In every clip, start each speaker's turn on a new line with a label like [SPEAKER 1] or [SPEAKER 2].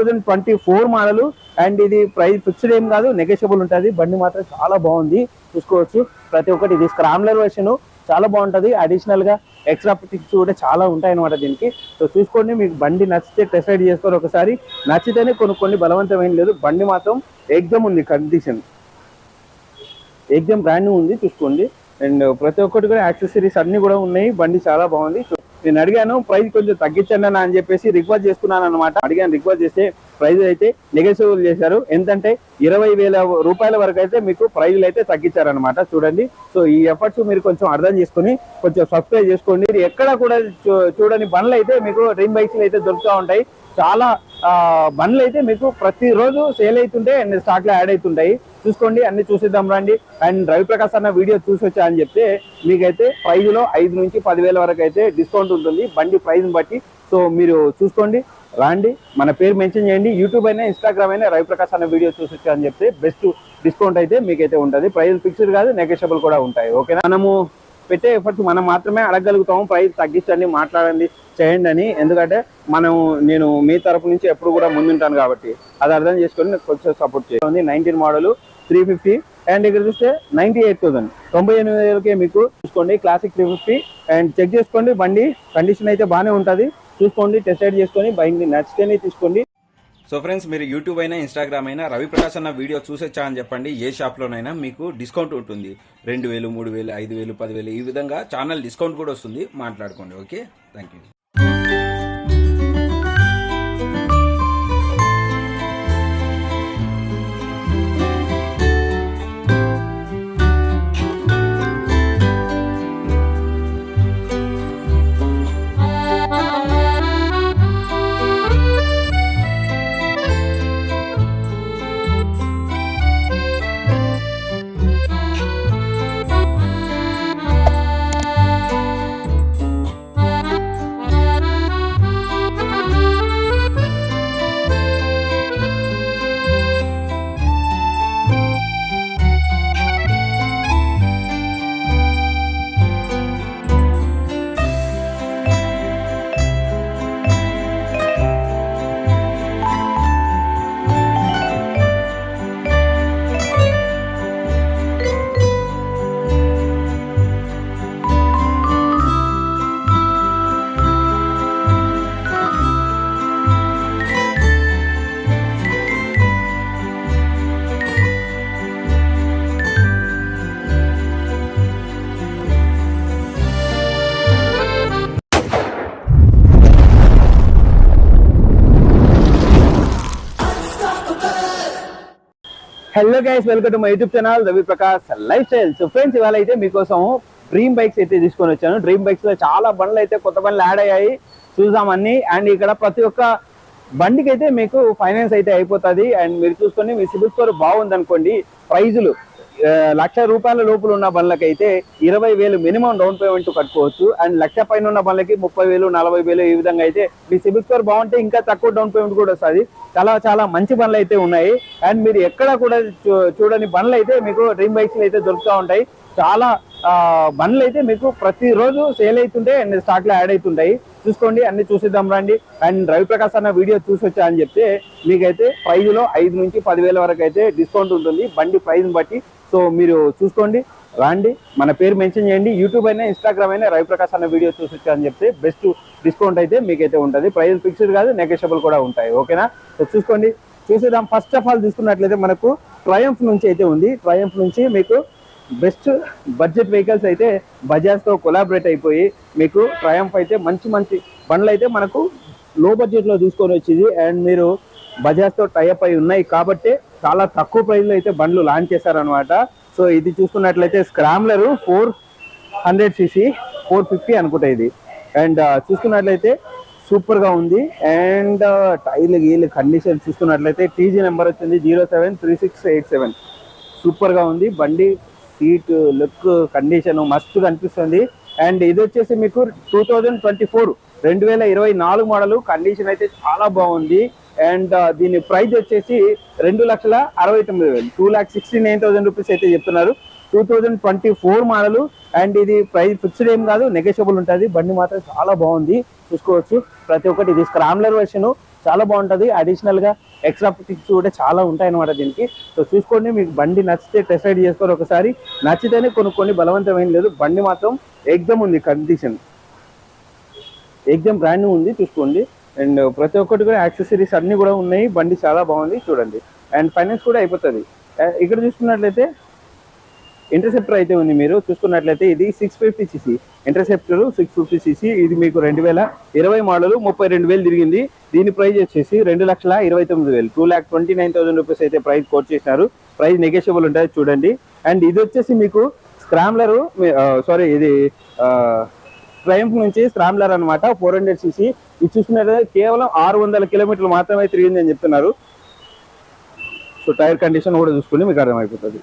[SPEAKER 1] Thousand twenty four model and ఇది price fixed ఏం కాదు నెగోషియబుల్ ఉంటుంది. బండి మాత్రం చాలా బాగుంది. చూసుకోవచ్చు. ప్రతి ఒక్కటి ఇది స్క్రామ్లర్ వర్షన్ చాలా బాగుంటది. అడిషనల్గా ఎక్స్ట్రా టిక్స్ కూడా చాలా ఉంటాయన్నమాట దీనికి. సో చూసుకోండి. మీకు బండి నచ్చితే టెస్ట్ రైడ్ చేసుకొని ఒకసారి. నచ్చితేనే కొనుక్కోండి. బలవంతం ఏం లేదు. బండి మాత్రం ఎగ్జామ్ ఉంది కండిషన్ ఎగ్జామ్ బ్రాండ్ ఉంది. చూసుకోండి. అండ్ ప్రతి ఒక్కటి కూడా యాక్సెసరీస్ అన్ని కూడా ఉన్నాయి. బండి చాలా బాగుంది. నేను అడిగాను ప్రైస్ కొంచెం తగ్గించండి అని చెప్పేసి రిక్వెస్ట్ చేసుకున్నాను అనమాట అడిగాను రిక్వెస్ట్ చేస్తే ప్రైస్ అయితే నెగోషియబుల్ చేశారు. ఎంతంటే ఇరవై వేల రూపాయల వరకు అయితే మీకు ప్రైజ్లు అయితే తగ్గించారనమాట చూడండి. సో ఈ ఎఫర్ట్స్ మీరు కొంచెం అర్థం చేసుకుని కొంచెం సబ్స్క్రైబ్ చేసుకోండి. ఎక్కడ కూడా చూ- చూడని బండ్లు అయితే మీకు డ్రీమ్ బైక్స్ అయితే దొరుకుతూ ఉంటాయి. చాలా బండ్లు అయితే మీకు ప్రతిరోజు సేల్ అవుతుంటాయి అండ్ యాడ్ అవుతుంటాయి. చూసుకోండి అన్ని చూసేద్దాం రండి. అండ్ రవి ప్రకాశ్ అన్న వీడియో చూసి వచ్చా అని చెప్తే మీకైతే ప్రైజ్లో ఐదు నుంచి పదివేల వరకు అయితే డిస్కౌంట్ ఉంటుంది. బండి ప్రైజ్ బట్టి. సో మీరు చూసుకోండి రాండి. మన పేరు మెన్షన్ చేయండి. యూట్యూబ్ అయినా ఇన్స్టాగ్రామ్ అయినా రవి ప్రకాశ్ అన్న వీడియో చూసి వచ్చా అని చెప్తే బెస్ట్ డిస్కౌంట్ అయితే మీకైతే ఉంటుంది. ప్రైస్ ఫిక్స్డ్ కాదు నెగోషియబుల్ కూడా ఉంటాయి. ఓకేనా మనము పెట్టే ఎఫర్ట్స్ మనం మాత్రమే అడగలుగుతాము ప్రైస్ తగ్గించండి మాట్లాడండి చేయండి అని. ఎందుకంటే మనం నేను మీ తరపు నుంచి ఎప్పుడు కూడా ముందుంటాను కాబట్టి. అది అర్థం చేసుకొని నాకు కొంచెం సపోర్ట్ చేయండి. Nineteen model three fifty and ఇక్కడ చూస్తే నైన్టీ ఎయిట్ థౌసండ్. తొంభై ఎనిమిది వేలకే మీకు చూసుకోండి classic three fifty and check చేసుకోండి బండి కండిషన్ అయితే బాగానే ఉంటుంది. చూసుకోండి టెస్ట్ రైడ్ చేసుకొని బండి నచ్చితేనే తీసుకోండి.
[SPEAKER 2] సో ఫ్రెండ్స్ మీరు యూట్యూబ్ అయినా ఇన్స్టాగ్రామ్ అయినా రవి ప్రకాశ్ అన్న వీడియో చూసొచ్చా అని చెప్పండి. ఏ షాప్లోనైనా మీకు డిస్కౌంట్ ఉంటుంది. రెండు వేలు మూడు వేలు ఐదు వేలు పదివేలు ఈ విధంగా ఛానల్ డిస్కౌంట్ కూడా వస్తుంది. మాట్లాడుకోండి okay thank you
[SPEAKER 1] hello guys welcome to my YouTube channel Ravi Prakash lifestyle so friends ఇవాళ అయితే మీకోసం డ్రీమ్ బైక్స్ అయితే తీసుకొని వచ్చాను. డ్రీమ్ బైక్స్లో చాలా బండ్లు అయితే కొత్త బండ్లు యాడ్ అయ్యాయి. చూసాం అన్ని. అండ్ ఇక్కడ ప్రతి ఒక్క బండికి అయితే మీకు ఫైనాన్స్ అయితే అయిపోతుంది. అండ్ మీరు చూసుకొని మీ సిబిల్ స్కోర్ బాగుంది అనుకోండి ప్రైజులు లక్ష రూపాయల లోపల ఉన్న బండ్లకైతే ఇరవై వేలు మినిమం డౌన్ పేమెంట్ కట్టుకోవచ్చు. అండ్ లక్ష పైన ఉన్న బండ్లకి ముప్పై వేలు నలభై వేలు ఈ విధంగా అయితే మీ సిబిల్ స్కోర్ బాగుంటే ఇంకా తక్కువ డౌన్ పేమెంట్ కూడా వస్తుంది. చాలా చాలా మంచి బండ్లు అయితే ఉన్నాయి. అండ్ మీరు ఎక్కడ కూడా చూ- చూడని బండ్లు అయితే మీకు డ్రీమ్ బైక్స్ అయితే దొరుకుతూ ఉంటాయి. చాలా బండ్లు అయితే మీకు ప్రతిరోజు సేల్ అవుతుంటాయి అండ్ స్టాక్లో యాడ్ అవుతుంటాయి. చూసుకోండి అన్ని చూసిద్దాం రండి. అండ్ రవి ప్రకాశ్ అన్న వీడియో చూసి వచ్చా అని చెప్తే మీకైతే ప్రైజ్లో ఐదు నుంచి పదివేల వరకు అయితే డిస్కౌంట్ ఉంటుంది. బండి ప్రైజ్ని బట్టి సో మీరు చూసుకోండి రాండి. మన పేరు మెన్షన్ చేయండి. యూట్యూబ్ అయినా ఇన్స్టాగ్రామ్ అయినా రవి ప్రకాశ్ అన్న వీడియో చూసి వచ్చా అని చెప్తే బెస్ట్ డిస్కౌంట్ అయితే మీకైతే ఉంటుంది. ప్రైస్ ఫిక్స్డ్ కాదు నెగోషియబుల్ కూడా ఉంటాయి. ఓకేనా? సో చూసుకోండి. చూసేదాం ఫస్ట్ ఆఫ్ ఆల్ తీసుకున్నట్లయితే మనకు ట్రయంఫ్ నుంచి అయితే ఉంది. ట్రయంఫ్ నుంచి మీకు బెస్ట్ బడ్జెట్ వెహికల్స్ అయితే బజాజ్తో కొలాబరేట్ అయిపోయి మీకు ట్రయంఫ్ అయితే మంచి మంచి బండ్లు అయితే మనకు లో బడ్జెట్లో తీసుకొని వచ్చింది. అండ్ మీరు బజాజ్తో టైఅప్ అయి ఉన్నాయి కాబట్టి చాలా తక్కువ ప్రైజ్లో అయితే బండ్లు లాంచ్ చేశారనమాట సో ఇది చూసుకున్నట్లయితే scrambler four hundred CC four fifty అనుకుంటా ఇది. అండ్ uh, చూసుకున్నట్లయితే సూపర్గా ఉంది. అండ్ uh, టైర్లు గీలు కండిషన్ చూసుకున్నట్లయితే టీజీ నెంబర్ వచ్చింది zero seven three six eight seven సూపర్గా ఉంది. బండి సీట్ లుక్ కండిషన్ మస్తు కనిపిస్తుంది. అండ్ ఇది వచ్చేసి మీకు టూ థౌజండ్ ట్వంటీ ఫోర్ రెండు వేల ఇరవై నాలుగు మోడల్ కండిషన్ అయితే చాలా బాగుంది. అండ్ దీని ప్రైస్ వచ్చేసి రెండు లక్షల అరవై తొమ్మిది వేలు. Two lakh sixty nine thousand rupees అయితే చెప్తున్నారు. Two thousand twenty four model and ఇది ప్రైస్ ఫిక్స్డ్ ఏం కాదు నెగోషియబుల్ ఉంటుంది. బండి మాత్రం చాలా బాగుంది. చూసుకోవచ్చు. ప్రతి ఒక్కటి ఇది స్క్రామ్లర్ వెర్షన్ చాలా బాగుంటుంది. అడిషనల్గా ఎక్స్ట్రా ఫిట్టింగ్స్ కూడా చాలా ఉంటాయి అనమాట దీనికి. సో చూసుకోండి మీకు బండి నచ్చితే టెస్ట్ రైడ్ చేసుకోరు ఒకసారి. నచ్చితేనే కొనుక్కోండి. బలవంతం ఏం లేదు. బండి మాత్రం ఎగ్జామ్ ఉంది కండిషన్ ఎగ్జామ్ బ్రాండ్ ఉంది చూసుకోండి. అండ్ ప్రతి ఒక్కటి కూడా యాక్సెసరీస్ అన్నీ కూడా ఉన్నాయి. బండి చాలా బాగుంది. చూడండి. అండ్ ఫైనాన్స్ కూడా అయిపోతుంది. ఇక్కడ చూసుకున్నట్లయితే ఇంటర్సెప్టర్ అయితే ఉంది మీరు. చూసుకున్నట్లయితే ఇది six fifty CC Interceptor six fifty CC ఇది మీకు రెండు వేల ఇరవై మోడల్ ముప్పై రెండు వేలు తిరిగింది. దీని ప్రైజ్ వచ్చేసి రెండు లక్షల ఇరవై తొమ్మిది వేలు. Two lakh twenty nine thousand rupees అయితే ప్రైస్ కోట్ చేసినారు. ప్రైస్ నెగోషియబుల్ ఉంటుంది చూడండి. అండ్ ఇది వచ్చేసి మీకు స్క్రామ్లర్ సారీ ఇది ట్రయంఫ్ నుంచి స్క్రామ్లర్ అనమాట ఫోర్ హండ్రెడ్ సిసి ఇది చూసుకున్నట్లయితే కేవలం ఆరు వందల కిలోమీటర్లు మాత్రమే తిరిగింది అని చెప్తున్నారు. సో టైర్ కండిషన్ కూడా చూసుకుని మీకు అర్థమైపోతుంది.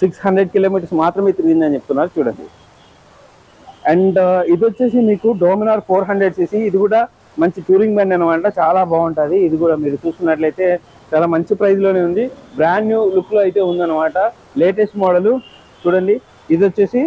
[SPEAKER 1] సిక్స్ హండ్రెడ్ కిలోమీటర్స్ మాత్రమే తిరిగిందని చెప్తున్నారు చూడండి. అండ్ uh, ఇది వచ్చేసి మీకు డోమినార్ ఫోర్ హండ్రెడ్ సీసీ ఇది కూడా మంచి టూరింగ్ బండి అనమాట చాలా బాగుంటుంది. ఇది కూడా మీరు చూసుకున్నట్లయితే చాలా మంచి ప్రైస్లోనే ఉంది. బ్రాండ్ న్యూ లుక్లో అయితే ఉందన్నమాట. లేటెస్ట్ మోడల్ చూడండి. ఇది వచ్చేసి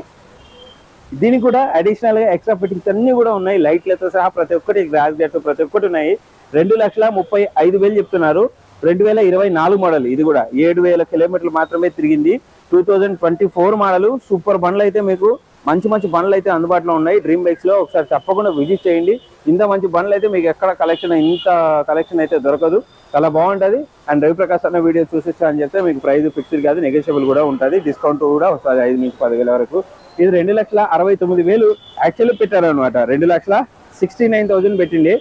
[SPEAKER 1] దీనికి కూడా అడిషనల్గా ఎక్స్ట్రా ఫిట్టింగ్స్ అన్ని కూడా ఉన్నాయి. లైట్లతో సహా ప్రతి ఒక్కటి గ్రాస్ గేట్ ప్రతి ఒక్కటి ఉన్నాయి. రెండు లక్షల ముప్పై ఐదు వేలు చెప్తున్నారు. రెండు వేల ఇరవై నాలుగు మోడల్ ఇది కూడా. ఏడు వేల కిలోమీటర్లు మాత్రమే తిరిగింది. Two thousand twenty four model super బండ్లు అయితే మీకు మంచి మంచి బండ్లు అయితే అందుబాటులో ఉన్నాయి. డ్రీమ్ బైక్స్లో ఒకసారి తప్పకుండా విజిట్ చేయండి. ఇంత మంచి బండ్లు అయితే మీకు ఎక్కడ కలెక్షన్ ఇంత కలెక్షన్ అయితే దొరకదు. చాలా బాగుంటుంది. అండ్ రవిప్రకాశ్ అన్న వీడియో చూసిచ్చా అని చెప్తే మీకు ప్రైస్ ఫిక్స్డ్ కాదు నెగోషియబుల్ కూడా ఉంటుంది. డిస్కౌంట్ కూడా వస్తుంది ఐదు నుంచి పదివేల వరకు. ఇది రెండు లక్షల అరవై తొమ్మిది వేలు యాక్చువల్లీ పెట్టారనమాట రెండు లక్షల సిక్స్టీ నైన్ థౌసండ్ పెట్టింది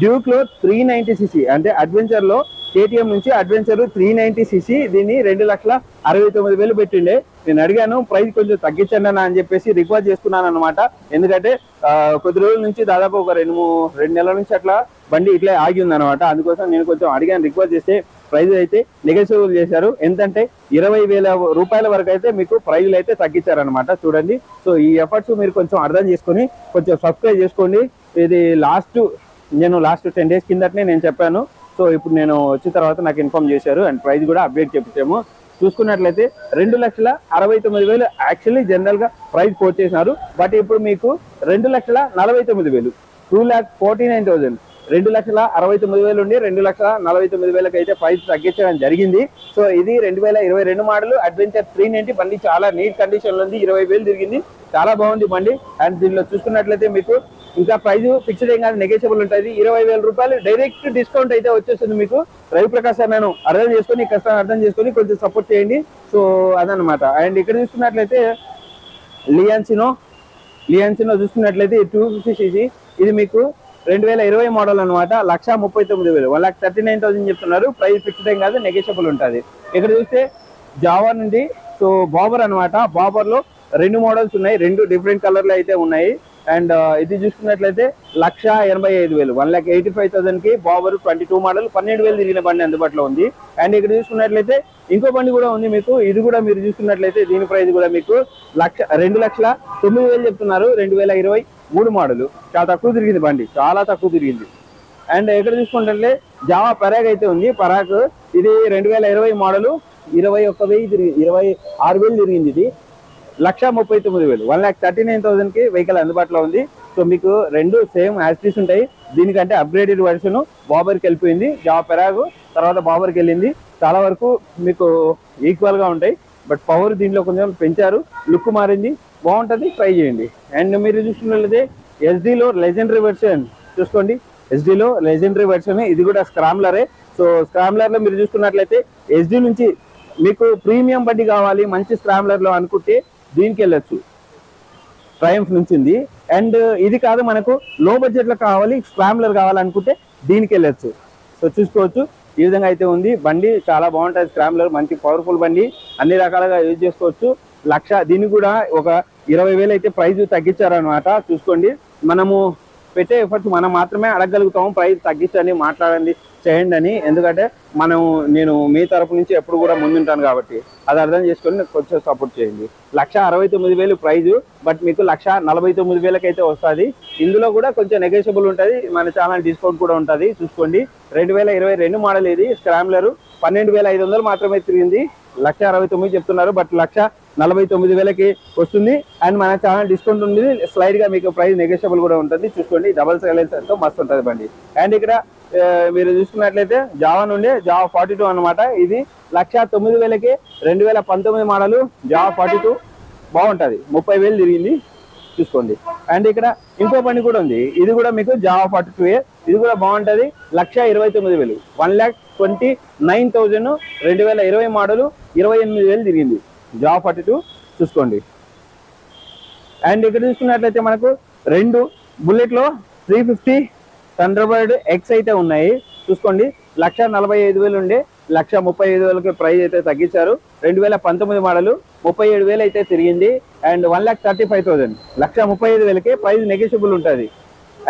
[SPEAKER 1] డ్యూక్లో త్రీ నైంటీ సిసి అంటే అడ్వెంచర్లో కేటీఎం నుంచి అడ్వెంచర్ త్రీ నైన్టీ సీసీ దీన్ని రెండు లక్షల అరవై తొమ్మిది వేలు పెట్టిండే. నేను అడిగాను ప్రైస్ కొంచెం తగ్గించండి అన్న అని చెప్పేసి రిక్వెస్ట్ చేసుకున్నాను అనమాట ఎందుకంటే కొద్ది రోజుల నుంచి దాదాపు ఒక రెండు రెండు నెలల నుంచి అట్లా బండి ఇట్లా ఆగి ఉంది అనమాట అందుకోసం నేను కొంచెం అడిగాను రిక్వెస్ట్ చేస్తే ప్రైజ్ అయితే నెగోషియబుల్ చేశారు. ఎంతంటే ఇరవై వేల రూపాయల వరకు అయితే మీకు ప్రైజ్లు అయితే తగ్గించారనమాట చూడండి. సో ఈ ఎఫర్ట్స్ మీరు కొంచెం అర్థం చేసుకొని కొంచెం సబ్స్క్రైబ్ చేసుకోండి. ఇది లాస్ట్ నేను లాస్ట్ టెన్ డేస్ కిందటనే నేను చెప్పాను. సో ఇప్పుడు నేను వచ్చిన తర్వాత నాకు ఇన్ఫార్మ్ చేశారు అండ్ ప్రైస్ కూడా అప్డేట్ చెప్తాము చూసుకున్నట్లయితే రెండు లక్షల అరవై తొమ్మిది వేలు యాక్చువల్లీ జనరల్గా ప్రైస్ కోట్ చేసినారు. బట్ ఇప్పుడు మీకు రెండు లక్షల నలభై తొమ్మిది వేలు. Two lakh forty nine thousand రెండు లక్షల అరవై తొమ్మిది వేలు ఉండి రెండు లక్షల నలభై తొమ్మిది వేలకు అయితే ప్రైస్ తగ్గించడం జరిగింది. సో ఇది రెండు వేల ఇరవై రెండు మోడల్ అడ్వెంచర్ త్రీ నైన్టీ బండి చాలా నీట్ కండిషన్లో ఉంది. ఇరవై వేలు తిరిగింది. చాలా బాగుంది బండి. అండ్ దీనిలో చూసుకున్నట్లయితే మీకు ఇంకా ప్రైజ్ ఫిక్స్డ్ ఏం కాదు నెగోషియబుల్ ఉంటుంది. ఇరవై వేల రూపాయలు డైరెక్ట్ డిస్కౌంట్ అయితే వచ్చేస్తుంది మీకు. రవిప్రకాశ్ సార్ నేను అర్థం చేసుకొని కష్టాన్ని అర్థం చేసుకొని కొంచెం సపోర్ట్ చేయండి. సో అదనమాట అండ్ ఇక్కడ చూసుకున్నట్లయితే లియాన్సినో లియాన్సినో చూసుకున్నట్లయితే టూ ఫిఫ్టీ సీసీ ఇది మీకు రెండు వేల ఇరవై మోడల్ అనమాట లక్ష ముప్పై తొమ్మిది వేలు. One lakh thirty nine thousand చెప్తున్నారు. ప్రైస్ ఫిక్స్డ్ ఏం కాదు నెగోషియబుల్ ఉంటుంది. ఇక్కడ చూస్తే జావా నుండి సో బాబర్ అనమాట బాబర్లో రెండు మోడల్స్ ఉన్నాయి. రెండు డిఫరెంట్ కలర్లు అయితే ఉన్నాయి. అండ్ ఇది చూసుకున్నట్లయితే లక్ష ఎనభై ఐదు వేలు. వన్ ల్యాక్ ఎయిటీ ఫైవ్ థౌసండ్కి బాబరు ట్వంటీ టూ మోడల్ పన్నెండు వేలు తిరిగిన బండి అందుబాటులో ఉంది. అండ్ ఇక్కడ చూసుకున్నట్లయితే ఇంకో బండి కూడా ఉంది మీకు. ఇది కూడా మీరు చూసుకున్నట్లయితే దీని ప్రైస్ కూడా మీకు లక్ష రెండు లక్షల తొమ్మిది వేలు చెప్తున్నారు. రెండు వేల ఇరవై మూడు మోడల్. చాలా తక్కువ తిరిగింది బండి. చాలా తక్కువ తిరిగింది. అండ్ ఎక్కడ చూసుకుంటే జావా పరాగ్ అయితే ఉంది. పరాగ్ ఇది రెండు వేల ఇరవై మోడల్. ఇరవై ఒక్క వెయ్యి తిరిగి ఇరవై ఆరు వేలు తిరిగింది ఇది. లక్ష ముప్పై తొమ్మిది వేలు. వన్ ల్యాక్ థర్టీ నైన్ థౌసండ్కి వెహికల్ అందుబాటులో ఉంది. సో మీకు రెండు సేమ్ యాక్సిస్ ఉంటాయి. దీనికంటే అప్గ్రేడెడ్ వర్షన్ బాబర్కి వెళ్ళిపోయింది. జాబ్ పెరాగు తర్వాత బాబర్కి వెళ్ళింది. చాలా వరకు మీకు ఈక్వల్గా ఉంటాయి. బట్ పవర్ దీంట్లో కొంచెం పెంచారు. లుక్ మారింది. బాగుంటుంది. ట్రై చేయండి. అండ్ మీరు చూసుకున్నట్లయితే ఎస్డీలో లెజెండరీ వెర్షన్ చూసుకోండి. ఎస్డీలో లెజెండరీ వెర్షన్ ఇది కూడా స్క్రామ్లరే సో స్క్రామ్లర్లో మీరు చూసుకున్నట్లయితే ఎస్డీ నుంచి మీకు ప్రీమియం బండి కావాలి. మంచి స్క్రామ్లర్లో అనుకుంటే దీనికి వెళ్ళొచ్చు ట్రయంఫ్ నుంచింది. అండ్ ఇది కాదు మనకు లో బడ్జెట్లో కావాలి స్క్రామ్లర్ కావాలనుకుంటే దీనికి వెళ్ళొచ్చు సో చూసుకోవచ్చు. ఈ విధంగా అయితే ఉంది. బండి చాలా బాగుంటుంది. స్క్రామ్లర్ మంచి పవర్ఫుల్ బండి. అన్ని రకాలుగా యూజ్ చేసుకోవచ్చు. లక్ష దీనికి కూడా ఒక ఇరవై వేలు అయితే ప్రైజ్ తగ్గించారనమాట చూసుకోండి. మనము పెట్టే ఎఫర్ట్స్ మనం మాత్రమే అడగగలుగుతాము. ప్రైజ్ తగ్గించండి మాట్లాడండి. చేయండి అని. ఎందుకంటే మనం నేను మీ తరపు నుంచి ఎప్పుడు కూడా ముందుంటాను కాబట్టి అది అర్థం చేసుకొని నాకు కొంచెం సపోర్ట్ చేయండి. లక్ష అరవై తొమ్మిది వేలు ప్రైజు బట్ మీకు లక్ష నలభై తొమ్మిది వేలకైతే వస్తుంది. ఇందులో కూడా కొంచెం నెగోషియబుల్ ఉంటుంది. మన ఛానల్ డిస్కౌంట్ కూడా ఉంటుంది. చూసుకోండి. రెండు వేల ఇరవై రెండు మోడల్ ఇది స్క్రామ్లర్ పన్నెండు వేల ఐదు వందలు మాత్రమే తిరిగింది. లక్ష అరవై తొమ్మిది చెప్తున్నారు బట్ లక్ష నలభై తొమ్మిది వేలకి వస్తుంది. అండ్ మన ఛానల్ డిస్కౌంట్ ఉంది. స్లైడ్గా మీకు ప్రైస్ నెగోషియబుల్ కూడా ఉంటుంది. చూసుకోండి. డబల్ సైలెన్స్ ఎంతో మస్తు ఉంటుంది బండి. అండ్ ఇక్కడ మీరు చూసుకున్నట్లయితే జావా నుండి జావా ఫార్టీ టూ అనమాట ఇది లక్ష తొమ్మిది వేలకి రెండు వేల పంతొమ్మిది మోడలు జావా ఫార్టీ టూ. బాగుంటుంది. ముప్పై వేలు తిరిగింది. చూసుకోండి. అండ్ ఇక్కడ ఇంకో పని కూడా ఉంది. ఇది కూడా మీకు జావా ఫార్టీ టూ ఇది కూడా బాగుంటుంది. లక్ష ఇరవై తొమ్మిది వేలు. One lakh twenty nine thousand రెండు వేల ఇరవై మోడలు ఇరవై ఎనిమిది వేలు తిరిగింది. Jawa forty two. చూసుకోండి. అండ్ ఇక్కడ చూసుకున్నట్లయితే మనకు రెండు బుల్లెట్లో త్రీ ఫిఫ్టీ థండర్బర్డ్ ఎక్స్ అయితే ఉన్నాయి. చూసుకోండి లక్ష నలభై ఐదు వేలు ఉండే లక్ష ముప్పై ఐదు వేలకి ప్రైస్ అయితే తగ్గించారు. రెండు వేల పంతొమ్మిది మోడలు ముప్పై ఏడు వేలు అయితే తిరిగింది. And one lakh thirty five thousand లక్ష ముప్పై ఐదు వేలకి ప్రైస్ నెగోషియబుల్ ఉంటుంది.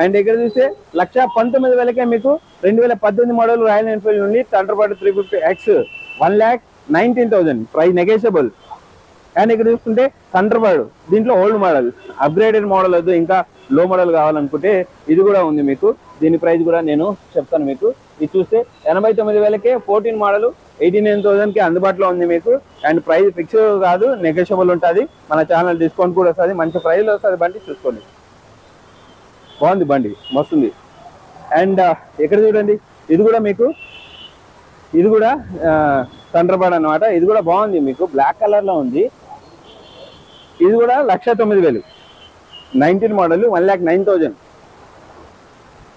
[SPEAKER 1] అండ్ ఇక్కడ చూస్తే లక్ష పంతొమ్మిది వేలకే మీకు రెండు వేల పద్దెనిమిది మోడల్ రాయల్ ఎన్ఫీల్డ్ నుండి Thunderbird three fifty X one lakh nineteen thousand price negotiable and ఇక్కడ చూసుకుంటే థండర్బర్డ్ దీంట్లో ఓల్డ్ మోడల్ అప్గ్రేడెడ్ మోడల్ వద్దు ఇంకా లో మోడల్ కావాలనుకుంటే ఇది కూడా ఉంది మీకు. దీని ప్రైస్ కూడా నేను చెప్తాను మీకు. ఇది చూస్తే ఎనభై తొమ్మిది వేలకే ఫోర్టీన్ మోడల్ ఎయిటీ నైన్ థౌసండ్కి అందుబాటులో ఉంది మీకు. అండ్ ప్రైస్ ఫిక్స్ కాదు నెగోషియబుల్ ఉంటుంది. మన ఛానల్ డిస్కౌంట్ కూడా వస్తుంది. మంచి ప్రైస్లో వస్తుంది బండి చూసుకోండి. బాగుంది బండి మస్తుంది. అండ్ uh, ఎక్కడ చూడండి? ఇది కూడా మీకు ఇది కూడా థండర్బర్డ్ అన్నమాట. ఇది కూడా బాగుంది మీకు. బ్లాక్ కలర్లో ఉంది. ఇది కూడా లక్ష తొమ్మిది వేలు. Nineteen model one lakh nine thousand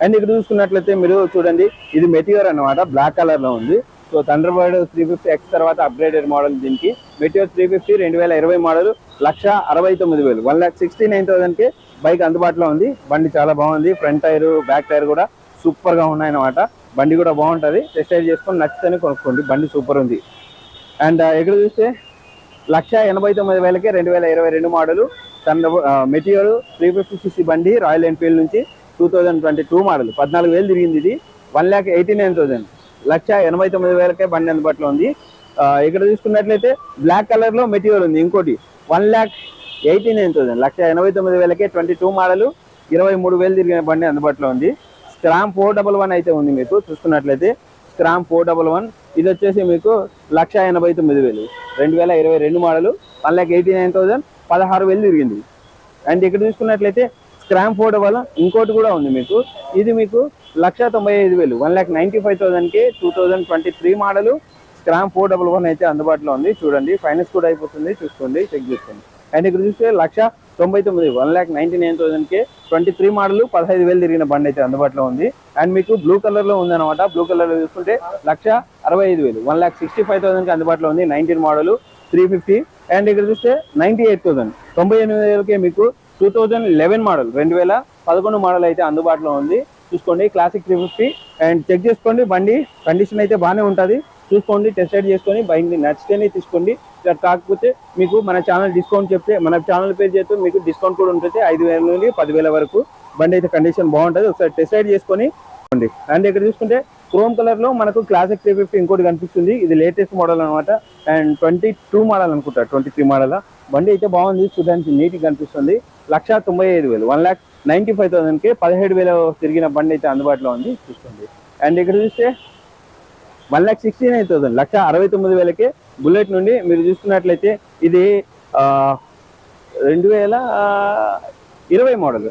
[SPEAKER 1] and ఇక్కడ చూసుకున్నట్లయితే మీరు చూడండి ఇది మెటీరియర్ అన్నమాట బ్లాక్ కలర్లో ఉంది. So Thunderbird three fifty X తర్వాత అప్గ్రేడెడ్ మోడల్ దీనికి. మెటీరియల్ త్రీ ఫిఫ్టీ రెండు వేల ఇరవై మోడల్ లక్ష అరవై తొమ్మిది వేలు. వన్ ల్యాక్ సిక్స్టీ నైన్ థౌసండ్కి బైక్ అందుబాటులో ఉంది. బండి చాలా బాగుంది. ఫ్రంట్ టైర్ బ్యాక్ టైర్ కూడా సూపర్గా ఉన్నాయన్నమాట. బండి కూడా బాగుంటుంది. టెస్ట్ డ్రైవ్ చేసుకొని నచ్చితేనే కొనుక్కోండి. బండి సూపర్ ఉంది. అండ్ ఇక్కడ చూస్తే లక్ష ఎనభై తొమ్మిది వేలకి రెండు వేల ఇరవై రెండు మోడలు తన మెటీరియల్ త్రీ ఫిఫ్టీ సిసి బండి రాయల్ ఎన్ఫీల్డ్ నుంచి. Two thousand twenty two model పద్నాలుగు వేలు తిరిగింది ఇది. One lakh eighty nine thousand లక్ష ఎనభై తొమ్మిది వేలకే బండి అందుబాటులో ఉంది. ఇక్కడ చూసుకున్నట్లయితే బ్లాక్ కలర్లో మెటీరియల్ ఉంది ఇంకోటి. One lakh eighty nine thousand లక్ష ఎనభై తొమ్మిది వేలకే ట్వంటీ టూ మోడల్ ఇరవై మూడు వేలు తిరిగిన బండి అందుబాటులో ఉంది. స్క్రామ్ ఫోర్ డబల్ వన్ అయితే ఉంది మీకు. చూసుకున్నట్లయితే స్క్రామ్ ఫోర్ డబల్ వన్ ఇది వచ్చేసి మీకు లక్ష ఎనభై తొమ్మిది వేలు. రెండు వేల ఇరవై రెండు model one lakh eighty nine thousand పదహారు వేలు తిరిగింది. అండ్ ఇక్కడ చూసుకున్నట్లయితే స్క్రామ్ ఫోర్ డబల్ ఇంకోటి కూడా ఉంది మీకు. ఇది మీకు లక్ష తొంభై ఐదు వేలు. One lakh ninety five థౌసండ్కి two thousand twenty three model Scram four double one అయితే అందుబాటులో ఉంది. చూడండి ఫైనాన్స్ కూడా అయిపోతుంది. చూసుకోండి చెక్ చేసుకోండి. అండ్ ఇక్కడ చూస్తే లక్ష తొంభై తొమ్మిది వన్ ల్యాక్ నైన్టీ నైన్ థౌసండ్కి ట్వంటీ త్రీ మోడల్ పదహైదు వేలు తిరిగిన బండి అయితే అందుబాటులో ఉంది. అండ్ మీకు బ్లూ కలర్లో ఉంది అనమాట బ్లూ కలర్లో చూసుకుంటే లక్ష అరవై ఐదు వేలు. వన్ ల్యాక్ సిక్స్టీ ఫైవ్ థౌసండ్కి అందుబాటులో ఉంది nineteen model three fifty. And ఇక్కడ చూస్తే నైన్టీ ఎయిట్ థౌసండ్. తొంభై ఎనిమిది వేలకే మీకు టూ థౌజండ్ లెవెన్ మోడల్ రెండు వేల పదకొండు మోడల్ అయితే అందుబాటులో ఉంది. చూసుకోండి classic three fifty and check చేసుకోండి బండి కండిషన్ అయితే బాగానే ఉంటుంది. చూసుకోండి టెస్ట్ రైడ్ చేసుకొని బైక్ని నచ్చితేనే తీసుకోండి. ఇలా కాకపోతే మీకు మన ఛానల్ డిస్కౌంట్ చెప్తే మన ఛానల్ పేరు చేస్తే మీకు డిస్కౌంట్ కూడా ఉంటుంది. ఐదు వేల నుండి పదివేల వరకు బండి అయితే కండిషన్ బాగుంటుంది. ఒకసారి టెస్ట్ రైడ్ చేసుకొని అండ్ ఇక్కడ చూసుకుంటే క్రోమ్ కలర్లో మనకు క్లాసిక్ త్రీ ఫిఫ్టీ ఇంకోటి కనిపిస్తుంది. ఇది లేటెస్ట్ మోడల్ అనమాట అండ్ ట్వంటీ టూ మోడల్ అనుకుంటా ట్వంటీ త్రీ మోడల్ బండి అయితే బాగుంది చూడడానికి నీట్గా కనిపిస్తుంది. లక్ష తొంభై ఐదు వేలు. వన్ ల్యాక్ నైంటీ ఫైవ్ థౌసండ్కి పదిహేడు వేలు తిరిగిన బండి అయితే అందుబాటులో ఉంది చూసుకోండి. అండ్ ఇక్కడ చూస్తే one lakh sixty nine thousand లక్ష అరవై తొమ్మిది వేలకే బుల్లెట్ నుండి మీరు చూసుకున్నట్లయితే ఇది రెండు వేల ఇరవై model.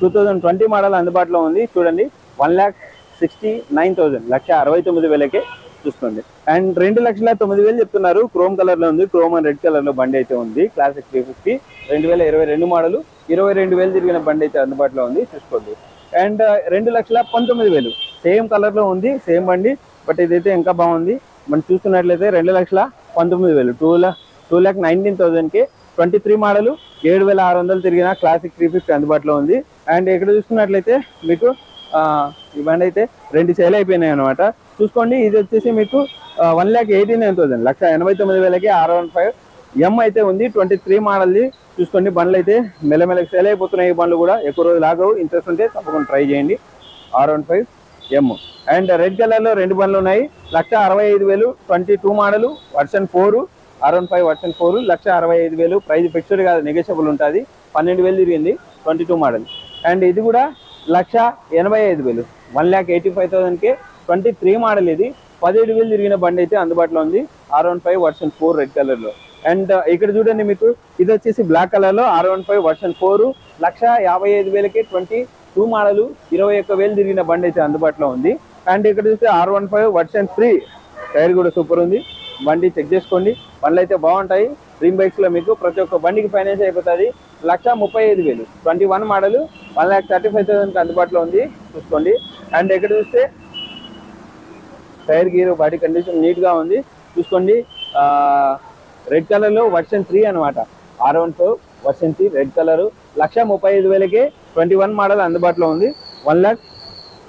[SPEAKER 1] Two thousand twenty model అందుబాటులో ఉంది చూడండి. One lakh sixty nine thousand లక్ష అరవై తొమ్మిది వేలకే చూసుకోండి. అండ్ రెండు లక్షల తొమ్మిది వేలు చెప్తున్నారు క్రోమ్ కలర్లో ఉంది క్రోమ్ అండ్ రెడ్ కలర్లో బండి అయితే ఉంది క్లాసిక్ త్రీ ఫిఫ్టీ రెండు వేల ఇరవై రెండు మోడలు. ఇరవై రెండు వేలు తిరిగిన బండి అయితే అందుబాటులో ఉంది చూసుకోండి. అండ్ రెండు లక్షల పంతొమ్మిది వేలు. సేమ్ కలర్లో ఉంది సేమ్ బండి బట్ ఇదైతే ఇంకా బాగుంది. మనం చూసుకున్నట్లయితే రెండు లక్షల పంతొమ్మిది వేలు. టూ లా టూ ల్యాక్ నైన్టీన్ థౌసండ్కి ట్వంటీ త్రీ మోడల్ ఏడు వేల ఆరు వందలు తిరిగిన క్లాసిక్ త్రీ ఫిఫ్టీ అందుబాటులో ఉంది. అండ్ ఇక్కడ చూసుకున్నట్లయితే మీకు ఈ బండి అయితే రెండు సేల్ అయిపోయినాయి అనమాట చూసుకోండి ఇది వచ్చేసి మీకు one lakh eighty nine thousand లక్ష ఎనభై తొమ్మిది వేలకి ఆర్ వన్ ఫైవ్ ఎం అయితే ఉంది ట్వంటీ త్రీ మోడల్ది చూసుకోండి బండ్లు అయితే మెల్లమెల్లకి సేల్ అయిపోతున్నాయి. ఈ బండ్లు కూడా ఎక్కువ రోజులు ఆగవు. ఇంట్రెస్ట్ ఉంటే తప్పకుండా ట్రై చేయండి. R one five M and red కలర్లో రెండు బండ్లు ఉన్నాయి. లక్ష అరవై ఐదు వేలు twenty two model version four R one five version four లక్ష అరవై ఐదు వేలు. ప్రైజ్ ఫిక్స్డ్ కాదు నెగోషియబుల్ ఉంటుంది. పన్నెండు వేలు తిరిగింది ట్వంటీ టూ మోడల్ అండ్ ఇది కూడా లక్ష ఎనభై ఐదు వేలు. వన్ ల్యాక్ ఎయిటీ ఫైవ్ థౌసండ్కి ట్వంటీ త్రీ మోడల్ ఇది పదిహేడు వేలు తిరిగిన బండి అయితే అందుబాటులో ఉంది. R one five version four red కలర్లో అండ్ ఇక్కడ చూడండి మీకు ఇది వచ్చేసి బ్లాక్ కలర్లో R one five version four లక్ష యాభై ఐదు వేలకి ట్వంటీ టూ మోడల్ ఇరవై ఒక్క వేలు తిరిగిన బండి అయితే అందుబాటులో ఉంది. అండ్ ఇక్కడ చూస్తే R one five version three tyre కూడా సూపర్ ఉంది. బండి చెక్ చేసుకోండి. బండ్లు అయితే బాగుంటాయి. డ్రీమ్ బైక్స్లో మీకు ప్రతి ఒక్క బండికి ఫైనాన్స్ అయిపోతుంది. లక్ష ముప్పై ఐదు వేలు. Twenty one model one lakh thirty five thousand అందుబాటులో ఉంది. చూసుకోండి. అండ్ ఇక్కడ చూస్తే టైర్ గీర్ బాడీ కండిషన్ నీట్గా ఉంది. చూసుకోండి. రెడ్ కలర్లో వర్షన్ త్రీ అనమాట R one four version three red colour. లక్ష ముప్పై ఐదు వేలకే ట్వంటీ వన్ మోడల్ అందుబాటులో ఉంది. One lakh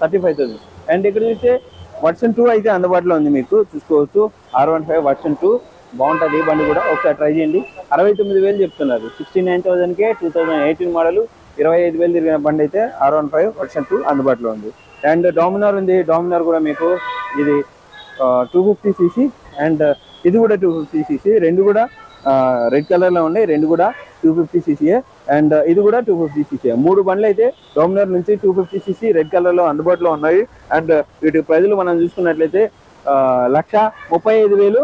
[SPEAKER 1] thirty five thousand and ఇక్కడ చూస్తే వర్షన్ టూ అయితే అందుబాటులో ఉంది మీకు. చూసుకోవచ్చు. R one five version two బాగుంటుంది. ఈ బండి కూడా ఒకసారి ట్రై చేయండి. అరవై తొమ్మిది వేలు చెప్తున్నారు. సిక్స్టీ నైన్ థౌసండ్కే టూ థౌసండ్ ఎయిటీన్ మోడల్ ఇరవై ఐదు వేలు తిరిగిన బండి అయితే R one five version two అందుబాటులో ఉంది. అండ్ డామినార్ ఉంది. డామినార్ కూడా మీకు ఇది టూ ఫిఫ్టీ సీసీ అండ్ ఇది కూడా టూ ఫిఫ్టీ సీసీ రెండు కూడా రెడ్ కలర్లో ఉన్నాయి రెండు కూడా టూ ఫిఫ్టీ సీసీఏ అండ్ ఇది కూడా టూ ఫిఫ్టీ సీసీ మూడు బండ్లు అయితే డోమినర్ నుంచి టూ ఫిఫ్టీ సీసీ రెడ్ కలర్లో అందుబాటులో ఉన్నాయి. అండ్ వీటి ప్రైజులు మనం చూసుకున్నట్లయితే లక్ష ముప్పై ఐదు వేలు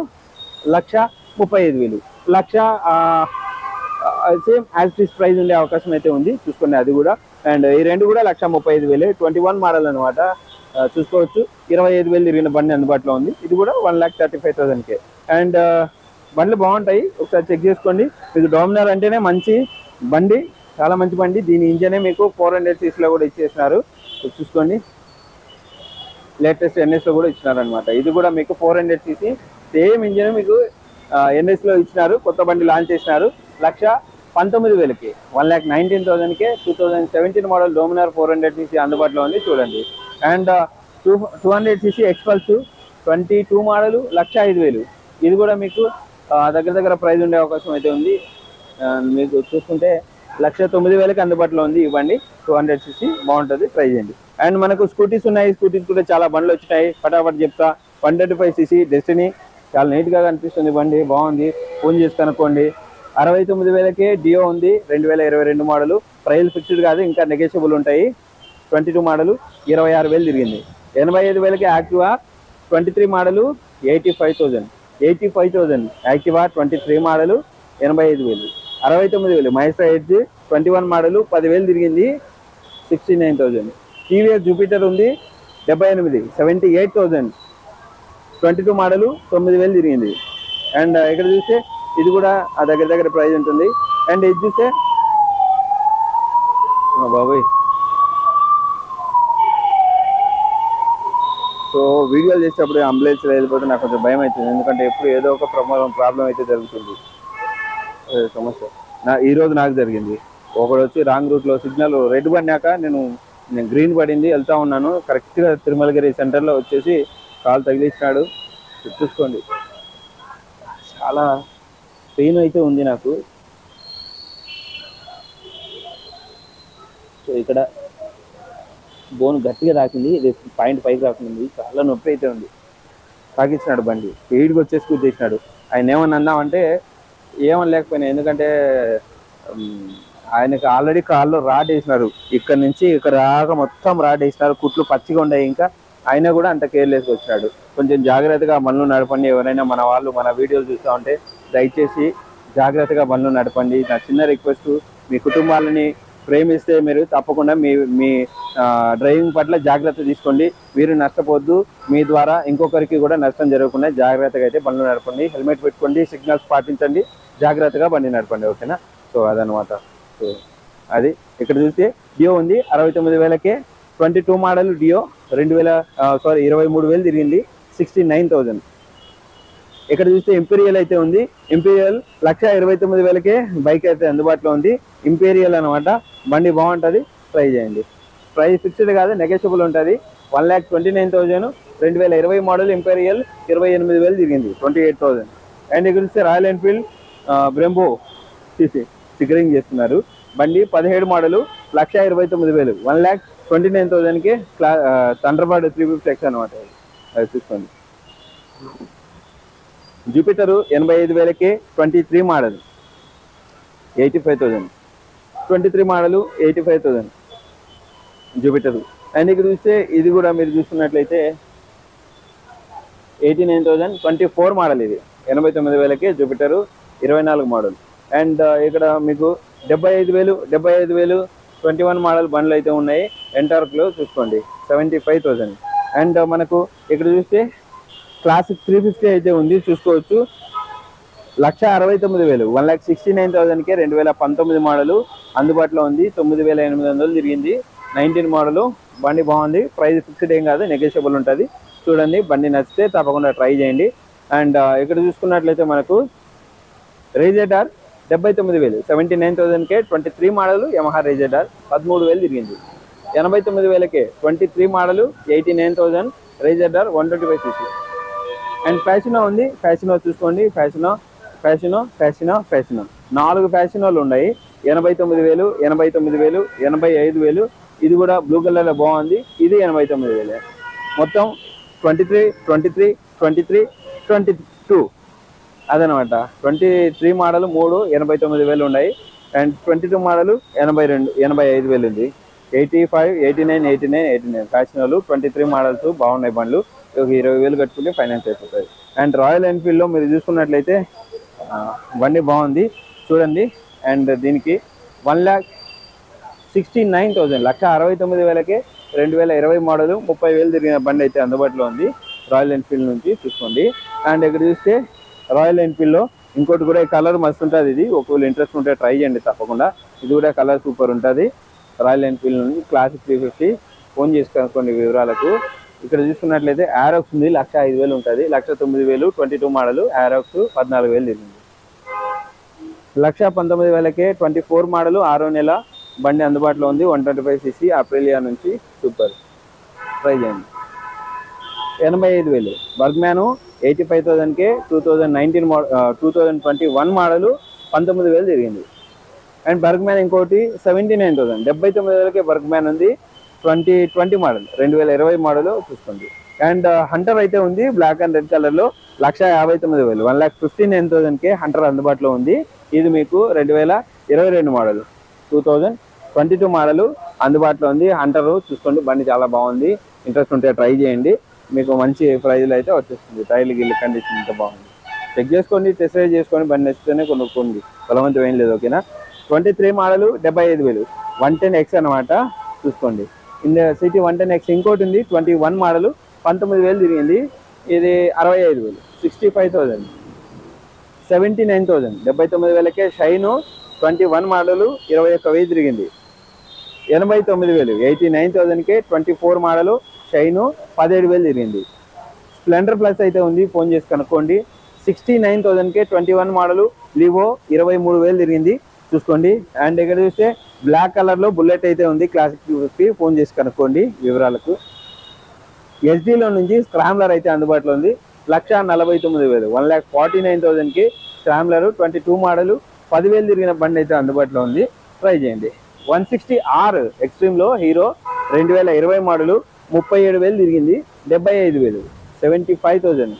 [SPEAKER 1] లక్ష ముప్పై ఐదు వేలు. లక్ష సేమ్ యాజ్ ప్రైజ్ ఉండే అవకాశం అయితే ఉంది. చూసుకోండి అది కూడా. అండ్ ఈ రెండు కూడా లక్ష ముప్పై ఐదు వేలు. ట్వంటీ వన్ మోడల్ అనమాట చూసుకోవచ్చు. ఇరవై ఐదు వేలు తిరిగిన బండి అందుబాటులో ఉంది. ఇది కూడా వన్ ల్యాక్ థర్టీ ఫైవ్ థౌసండ్కే అండ్ బండ్లు బాగుంటాయి. ఒకసారి చెక్ చేసుకోండి. మీకు డోమినార్ అంటేనే మంచి బండి చాలా మంచి బండి. దీని ఇంజనే మీకు ఫోర్ హండ్రెడ్ సీసీలో కూడా ఇచ్చేసినారు. చూసుకోండి. లేటెస్ట్ ఎన్ఎస్లో కూడా ఇచ్చినారనమాట ఇది కూడా మీకు four hundred CC. Same engine మీకు ఎన్ఎస్లో ఇచ్చినారు. కొత్త బండి లాంచ్ చేసినారు. లక్ష పంతొమ్మిది వేలకి. One lakh nineteen థౌసండ్కే two thousand seventeen model Dominar four hundred CC అందుబాటులో ఉంది. చూడండి. And two two hundred CC Xpulse twenty two model లక్ష ఐదు వేలు. ఇది కూడా మీకు uh, దగ్గర దగ్గర ప్రైజ్ ఉండే అవకాశం అయితే ఉంది. మీకు చూసుకుంటే లక్ష తొమ్మిది వేలకు అందుబాటులో ఉంది ఇవ్వండి టూ హండ్రెడ్ సీసీ బాగుంటుంది ట్రై చేయండి. అండ్ మనకు స్కూటీస్ ఉన్నాయి. స్కూటీస్ కూడా చాలా బండ్లు వచ్చినాయి. ఫటాఫట్ చెప్తా one twenty five CC Destini చాలా నీట్గా కనిపిస్తుంది బండి బాగుంది. ఫోన్ చేసి కనుక్కోండి. అరవై తొమ్మిది వేలకే డియో ఉంది. రెండు వేల ఇరవై రెండు మోడల్ ప్రైజ్ ఫిక్స్డ్ కాదు ఇంకా నెగోషియబుల్ ఉంటాయి. ట్వంటీ టూ మోడల్ ఇరవై ఆరు వేలు తిరిగింది. ఎనభై ఐదు వేలకి Activa? Twenty three model eighty five thousand. Eighty five thousand. Activa? Twenty three model ఎనభై ఐదు వేలు. అరవై తొమ్మిది వేలు. Maestro Edge twenty one model పదివేలు తిరిగింది sixty nine thousand. TVS Jupiter ఉంది డెబ్బై ఎనిమిది seventy eight thousand. Twenty two model తొమ్మిది వేలు తిరిగింది. అండ్ ఇక్కడ చూస్తే ఇది కూడా ఆ దగ్గర దగ్గర ప్రైజ్ ఉంటుంది. అండ్ ఇది చూస్తే బాబాయ్ బాబోయ్. సో వీడియోలు చేసేటప్పుడు అంబులెన్స్లో వెళ్ళిపోతే నాకు కొంచెం భయం అవుతుంది. ఎందుకంటే ఎప్పుడు ఏదో ఒక ప్రమాదం ప్రాబ్లం అయితే జరుగుతుంది. సమస్య. నా ఈరోజు నాకు జరిగింది. ఒకడు వచ్చి రాంగ్ రూట్లో సిగ్నల్ రెడ్ పడినాక నేను నేను గ్రీన్ పడింది వెళ్తా ఉన్నాను. కరెక్ట్గా తిరుమలగిరి సెంటర్లో వచ్చేసి కాలు తగిలించినాడు చూసుకోండి. చాలా పెయిన్ అయితే ఉంది నాకు. సో ఇక్కడ బోన్ గట్టిగా తాకింది పాయింట్ పైకి రాకుండా చాలా నొప్పి అయితే ఉంది. తాకిచ్చినాడు బండి. స్పీడ్గా వచ్చేసి చేసినాడు ఆయన ఏమని అందామంటే ఏమని లేకపోయినా ఎందుకంటే ఆయనకి ఆల్రెడీ కాళ్ళు రాడ్ వేసినారు. ఇక్కడ నుంచి ఇక్కడ రాక మొత్తం రాడ్ వేసినారు. కుట్లు పచ్చిగా ఉన్నాయి ఇంకా. ఆయన కూడా అంత కేర్లెస్గా వచ్చినాడు కొంచెం జాగ్రత్తగా బండ్లు నడపండి. ఎవరైనా మన వాళ్ళు మన వీడియోలు చూస్తూ ఉంటే దయచేసి జాగ్రత్తగా బండ్లు నడపండి. నా చిన్న రిక్వెస్ట్ మీ కుటుంబాలని ప్రేమిస్తే మీరు తప్పకుండా మీ మీ డ్రైవింగ్ పట్ల జాగ్రత్త తీసుకోండి. మీరు నష్టపోవద్దు మీ ద్వారా ఇంకొకరికి కూడా నష్టం జరగకుండా జాగ్రత్తగా అయితే బండ్లు నడపండి. హెల్మెట్ పెట్టుకోండి సిగ్నల్స్ పాటించండి. జాగ్రత్తగా బండి నడపండి ఓకేనా? సో అదనమాట సో అది ఇక్కడ చూస్తే డియో ఉంది. అరవై తొమ్మిది వేలకే ట్వంటీ టూ మోడల్ డియో రెండు వేల సారీ ఇరవై మూడు వేలు తిరిగింది. Sixty nine thousand. ఇక్కడ చూస్తే ఇంపీరియల్ అయితే ఉంది. ఇంపీరియల్ లక్ష ఇరవై తొమ్మిది వేలకే బైక్ అయితే అందుబాటులో ఉంది. ఇంపీరియల్ అనమాట బండి బాగుంటుంది ట్రై చేయండి. ప్రైస్ ఫిక్స్డ్ కాదు నెగోషియబుల్ ఉంటుంది. One lakh twenty nine thousand రెండు వేల ఇరవై మోడల్ ఇంపీరియల్ ఇరవై ఎనిమిది వేలు తిరిగింది ట్వంటీ ఎయిట్ థౌజండ్ అండ్ ఇక్కడ చూస్తే రాయల్ ఎన్ఫీల్డ్ బ్రెంబో సిసి సిగరింగ్ చేస్తున్నారు. బండి పదిహేడు మోడలు లక్ష ఇరవై తొమ్మిది వేలు. వన్ ల్యాక్ ట్వంటీ నైన్ థౌజండ్కి క్లా థండర్బర్డ్ త్రీ ఫిఫ్టీ ఎక్స్ అనమాట అది చూసుకోండి. జూపిటరు ఎనభై ఐదు వేలకి twenty three model eighty five thousand twenty three model eighty five thousand Jupiter. And ఇక్కడ చూస్తే ఇది కూడా మీరు చూసుకున్నట్లయితే eighty nine thousand twenty four model ఇది. ఎనభై తొమ్మిది వేలకి జూపిటరు. ఇరవై నాలుగు మోడల్. అండ్ ఇక్కడ మీకు డెబ్బై ఐదు వేలు డెబ్బై ఐదు వేలు ట్వంటీ వన్ మోడల్ బండ్లు అయితే ఉన్నాయి. ఎంటార్క్లో చూసుకోండి. సెవెంటీ ఫైవ్ థౌజండ్ అండ్ మనకు ఇక్కడ చూస్తే క్లాసిక్ త్రీ ఫిఫ్టీ అయితే ఉంది. చూసుకోవచ్చు. లక్ష అరవై తొమ్మిది వేలు. వన్ ల్యాక్ సిక్స్టీ నైన్ థౌసండ్కే రెండు వేల పంతొమ్మిది మోడలు. అందుబాటులో ఉంది. తొమ్మిది వేల ఎనిమిది వందలు తిరిగింది. Nineteen model. బండి బాగుంది. ప్రైస్ ఫిక్స్డ్ ఏం కాదు నెగోషియబుల్ ఉంటుంది. చూడండి బండి నచ్చితే తప్పకుండా ట్రై చేయండి. అండ్ ఇక్కడ చూసుకున్నట్లయితే మనకు రేజెటార్ డెబ్బై తొమ్మిది వేలు. Seventy nine థౌసండ్కే twenty three model Yamaha RayZR పదమూడు వేలు తిరిగింది. ఎనభై తొమ్మిది వేలకే twenty three model eighty nine thousand RayZR one twenty five CC and Fascino ఉంది. ఫ్యాషనో చూసుకోండి. Fascino Fascino Fascino Fascino. నాలుగు ఫ్యాషనోలు ఉన్నాయి. ఎనభై తొమ్మిది వేలు ఎనభై తొమ్మిది వేలు ఎనభై ఐదు వేలు. ఇది కూడా బ్లూ కలర్లో బాగుంది. ఇది ఎనభై తొమ్మిది వేలే. మొత్తం twenty three twenty three twenty three twenty two అదనమాట. ట్వంటీ త్రీ మోడల్ మూడు ఎనభై తొమ్మిది వేలు ఉన్నాయి. అండ్ ట్వంటీ టూ మోడల్ ఎనభై రెండు ఎనభై ఐదు వేలు ఉంది eighty five eighty nine eighty nine eighty nine fashion వాళ్ళు ట్వంటీ త్రీ మోడల్స్ బాగున్నాయి బండ్లు. ఒక ఇరవై వేలు కట్టుకుంటే ఫైనాన్స్ అయిపోతుంది అండ్ రాయల్ ఎన్ఫీల్డ్లో మీరు చూసుకున్నట్లయితే బండి బాగుంది. చూడండి. అండ్ దీనికి one lakh sixty nine thousand లక్ష అరవై తొమ్మిది వేలకే రెండు వేల ఇరవై మోడల్ ముప్పై వేలు తిరిగిన బండి అయితే అందుబాటులో ఉంది. రాయల్ ఎన్ఫీల్డ్ నుంచి చూసుకోండి. అండ్ ఇక్కడ చూస్తే రాయల్ ఎన్ఫీల్డ్లో ఇంకోటి కూడా కలర్ మస్తు ఉంటుంది ఇది. ఒకవేళ ఇంట్రెస్ట్ ఉంటే ట్రై చేయండి తప్పకుండా. ఇది కూడా కలర్ సూపర్ ఉంటుంది. రాయల్ ఎన్ఫీల్డ్ నుంచి క్లాసిక్ త్రీ ఫిఫ్టీ ఫోన్ చేసి వివరాలకు. ఇక్కడ చూసుకున్నట్లయితే ఆరోక్స్ ఉంది లక్ష ఐదు వేలు ఉంటుంది. లక్ష తొమ్మిది వేలు ట్వంటీ టూ మోడల్ ఆరోక్స్ పద్నాలుగు వేలు తిరిగింది. లక్ష పంతొమ్మిది వేలకే ట్వంటీ ఫోర్ మోడల్ ఆరో నెల బండి అందుబాటులో ఉంది. One twenty five CC Aprilia నుంచి సూపర్. ట్రై చేయండి ఎనభై ఐదు వేలు. Burgman eighty five థౌజండ్కే two thousand nineteen model two thousand twenty one model పంతొమ్మిది వేలు తిరిగింది అండ్ బర్గ్మ్యాన్ ఇంకోటి సెవెంటీ నైన్ థౌసండ్ డెబ్బై తొమ్మిది వేలకే బర్గ్మ్యాన్ ఉంది. Twenty twenty model. రెండు వేల ఇరవై మోడల్ చూస్తుంది అండ్ హంటర్ అయితే ఉంది బ్లాక్ అండ్ రెడ్ కలర్లో. లక్ష యాభై తొమ్మిది వేలు. వన్ ల్యాక్ ఫిఫ్టీ నైన్ థౌసండ్కే హంటర్ అందుబాటులో ఉంది. ఇది మీకు రెండు వేల ఇరవై రెండు model two thousand twenty two model అందుబాటులో ఉంది. హంటర్ చూసుకోండి బండి చాలా బాగుంది. ఇంట్రెస్ట్ ఉంటే ట్రై చేయండి. మీకు మంచి ప్రైజ్లో అయితే వచ్చేస్తుంది. టైర్లు గిల్లు కండిషన్ ఇంత బాగుంది. చెక్ చేసుకోండి టెస్ట్ రైడ్ చేసుకొని బండి నచ్చితేనే కొనుక్కోండి. బలవంతం ఏం లేదు ఓకేనా? ట్వంటీ త్రీ మోడల్ డెబ్బై ఐదు వేలు. వన్ టెన్ ఎక్స్ అనమాట చూసుకోండి. ఇంద సిటీ వన్ టెన్ ఎక్స్ ఇంకోటి ఉంది. ట్వంటీ వన్ మోడల్ పంతొమ్మిది వేలు తిరిగింది. ఇది అరవై ఐదు వేలు. Sixty five thousand seventy nine thousand డెబ్బై తొమ్మిది వేలకే షైను ట్వంటీ వన్ మోడల్ ఇరవై ఒక్క వెయ్యి తిరిగింది. ఎనభై తొమ్మిది వేలు. ఎయిటీ నైన్ థౌజండ్కే ట్వంటీ ఫోర్ మోడల్ షైను పదిహేడు వేలు తిరిగింది. స్ప్లెండర్ ప్లస్ అయితే ఉంది. ఫోన్ చేసి కనుక్కోండి. సిక్స్టీ నైన్ థౌజండ్కే ట్వంటీ వన్ మోడల్ లివో ఇరవై మూడు వేలు తిరిగింది. చూసుకోండి. అండ్ ఇక్కడ చూస్తే బ్లాక్ కలర్లో బుల్లెట్ అయితే ఉంది. క్లాసిక్ ఫోన్ చేసి కనుక్కోండి వివరాలకు. ఎస్డీలో నుంచి స్క్రామ్లర్ అయితే అందుబాటులో ఉంది. లక్ష నలభై తొమ్మిది వేలు. వన్ ల్యాక్ ఫార్టీ నైన్ థౌసండ్కి స్క్రామ్లర్ ట్వంటీ టూ మోడల్ పదివేలు తిరిగిన బండి అయితే అందుబాటులో ఉంది. ట్రై చేయండి. వన్ సిక్స్టీ ఆర్ ఎక్స్ట్రీమ్లో హీరో రెండు వేల ఇరవై మోడలు ముప్పై ఏడు వేలు తిరిగింది. డెబ్బై ఐదు వేలు. సెవెంటీ ఫైవ్ థౌజండ్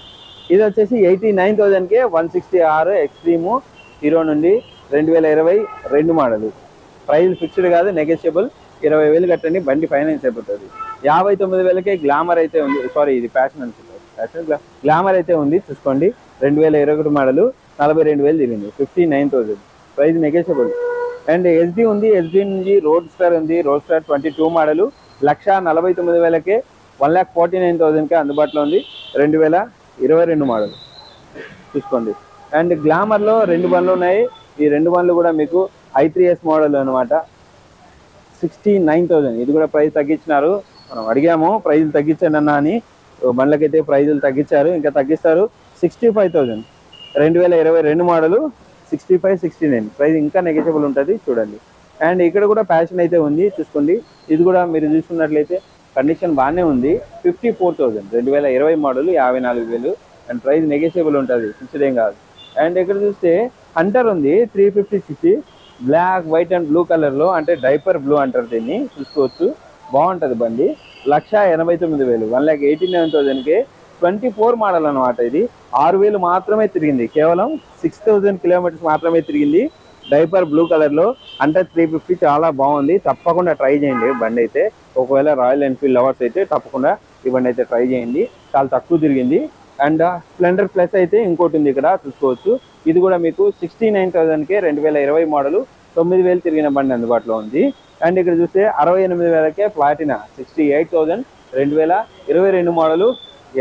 [SPEAKER 1] ఇది వచ్చేసి eighty nine థౌజండ్కే one sixty R Xtreme Hero నుండి రెండు వేల ఇరవై రెండు మోడలు ప్రైస్ ఫిక్స్డ్ కాదు నెగోషియబుల్ ఇరవై వేలు కట్టండి బండి ఫైనాన్స్ అయిపోతుంది. యాభై తొమ్మిది వేలకే గ్లామర్ అయితే ఉంది. సారీ ఇది ఫ్యాషన్ అనుకుంటారు ఫ్యాషన్ గ్లామర్ అయితే ఉంది చూసుకోండి. రెండు వేల ఇరవై ఒకటి మోడల్ నలభై రెండు వేలు దిగింది fifty nine thousand price negotiable and SD ఉంది ఎస్డి నుంచి రోడ్ స్టార్ ఉంది. Road star twenty two model లక్ష నలభై తొమ్మిది వేలకే వన్ ల్యాక్ ఫార్టీ నైన్ థౌసండ్కే అందుబాటులో ఉంది. రెండు వేల ఇరవై రెండు మోడల్ చూసుకోండి. అండ్ గ్లామర్లో రెండు బండ్లు ఉన్నాయి. ఈ రెండు బండ్లు కూడా మీకు ఐ త్రీ ఎస్ మోడల్ అనమాట సిక్స్టీ నైన్ థౌజండ్ ఇది కూడా ప్రైస్ తగ్గించినారు. మనం అడిగాము ప్రైజులు తగ్గించండి అన్న అని. ఓ బండ్లకైతే ప్రైజులు తగ్గించారు ఇంకా తగ్గిస్తారు. సిక్స్టీ ఫైవ్ థౌజండ్ రెండు వేల ఇరవై రెండు model sixty five sixty nine price ఇంకా నెగటిబుల్ ఉంటుంది చూడండి. అండ్ ఇక్కడ కూడా ప్యాషన్ అయితే ఉంది చూసుకోండి. ఇది కూడా మీరు చూసుకున్నట్లయితే కండిషన్ బాగానే ఉంది. ఫిఫ్టీ ఫోర్ థౌజండ్ రెండు వేల ఇరవై మోడల్ యాభై నాలుగు వేలు. అండ్ ప్రైస్ నెగోషియబుల్ ఉంటుంది ఫిక్స్డ్ ఏం కాదు. అండ్ ఇక్కడ చూస్తే హంటర్ ఉంది three fifty sixty black white and blue కలర్లో అంటే డైపర్ బ్లూ అంటారు దీన్ని. చూసుకోవచ్చు. బాగుంటుంది బండి. లక్ష ఎనభై తొమ్మిది వేలు. వన్ ల్యాక్ ఎయిటీ నైన్ థౌసండ్కి ట్వంటీ ఫోర్ మోడల్ అనమాట ఇది. ఆరు వేలు మాత్రమే తిరిగింది. కేవలం సిక్స్ థౌజండ్ కిలోమీటర్స్ మాత్రమే తిరిగింది. డైపర్ బ్లూ కలర్లో అంటే త్రీ ఫిఫ్టీ చాలా బాగుంది. తప్పకుండా ట్రై చేయండి బండి అయితే. ఒకవేళ రాయల్ ఎన్ఫీల్డ్ లవర్స్ అయితే తప్పకుండా ఈ బండి అయితే ట్రై చేయండి. చాలా తక్కువ తిరిగింది. అండ్ స్ప్లెండర్ ప్లస్ అయితే ఇంకోటి ఉంది ఇక్కడ. చూసుకోవచ్చు. ఇది కూడా మీకు సిక్స్టీ నైన్ థౌసండ్కే రెండు వేల ఇరవై మోడల్ తొమ్మిది వేలు తిరిగిన బండి అందుబాటులో ఉంది. అండ్ ఇక్కడ చూస్తే అరవై ఎనిమిది వేలకే ప్లాటినా సిక్స్టీ ఎయిట్ థౌసండ్ రెండు వేల ఇరవై రెండు మోడలు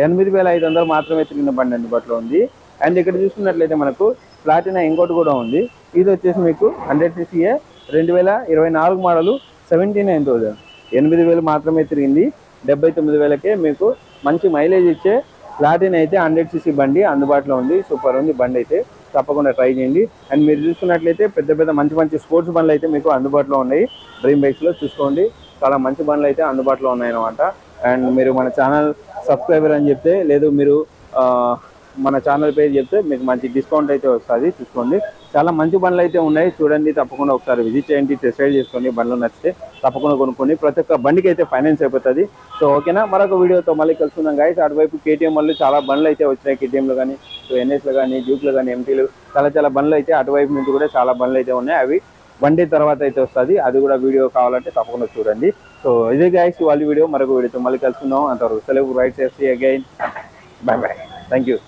[SPEAKER 1] ఎనిమిది వేల ఐదు వందలు మాత్రమే తిరిగిన బండి అందుబాటులో ఉంది. అండ్ ఇక్కడ చూసుకున్నట్లయితే మనకు ప్లాటినా ఇంకోటి కూడా ఉంది. ఇది వచ్చేసి మీకు హండ్రెడ్ సీసీఏ రెండు వేల ఇరవై నాలుగు మోడలు సెవెంటీ నైన్ థౌజండ్ ఎనిమిది వేలు మాత్రమే తిరిగింది. డెబ్బై తొమ్మిది వేలకే మీకు మంచి మైలేజ్ ఇచ్చే ప్లాటిన్ అయితే హండ్రెడ్ సీసీ బండి అందుబాటులో ఉంది. సూపర్ ఉంది బండి అయితే. తప్పకుండా ట్రై చేయండి. అండ్ మీరు చూసుకున్నట్లయితే పెద్ద పెద్ద మంచి మంచి స్పోర్ట్స్ బండ్లు అయితే మీకు అందుబాటులో ఉన్నాయి. డ్రీమ్ బైక్స్లో చూసుకోండి. చాలా మంచి బండ్లు అయితే అందుబాటులో ఉన్నాయి అనమాట అండ్ మీరు మన ఛానల్ సబ్స్క్రైబర్ అని చెప్తే లేదు మీరు మన ఛానల్ పేరు చెప్తే మీకు మంచి డిస్కౌంట్ అయితే వస్తుంది. చూసుకోండి. చాలా మంచి బండ్లు అయితే ఉన్నాయి. చూడండి తప్పకుండా ఒకసారి విజిట్ చేయండి టెస్ట్ రైడ్ చేసుకోండి బండ్లు నచ్చితే తప్పకుండా కొనుక్కోండి. ప్రతి ఒక్క బండికి అయితే ఫైనాన్స్ అయిపోతుంది. సో ఓకేనా మరొక వీడియోతో మళ్ళీ కలుసుకుందాం గాయస్ అటువైపు కేటీఎం వాళ్ళు చాలా బండ్లు అయితే వచ్చినాయి. కేటీఎంలో కానీ సో ఎన్ఎస్లో కానీ డ్యూక్లో కానీ ఎంటీలు చాలా చాలా బండ్లు అయితే అటువైపు నుంచి కూడా చాలా బండ్లు అయితే ఉన్నాయి. అవి బండి తర్వాత అయితే వస్తుంది. అది కూడా వీడియో కావాలంటే తప్పకుండా చూడండి. సో ఇదే గాయస్ వాళ్ళ వీడియో. మరొక వీడియోతో మళ్ళీ కలుసుకుందాం. అంతవరకు సెలవు. Right safety again bye bye thank you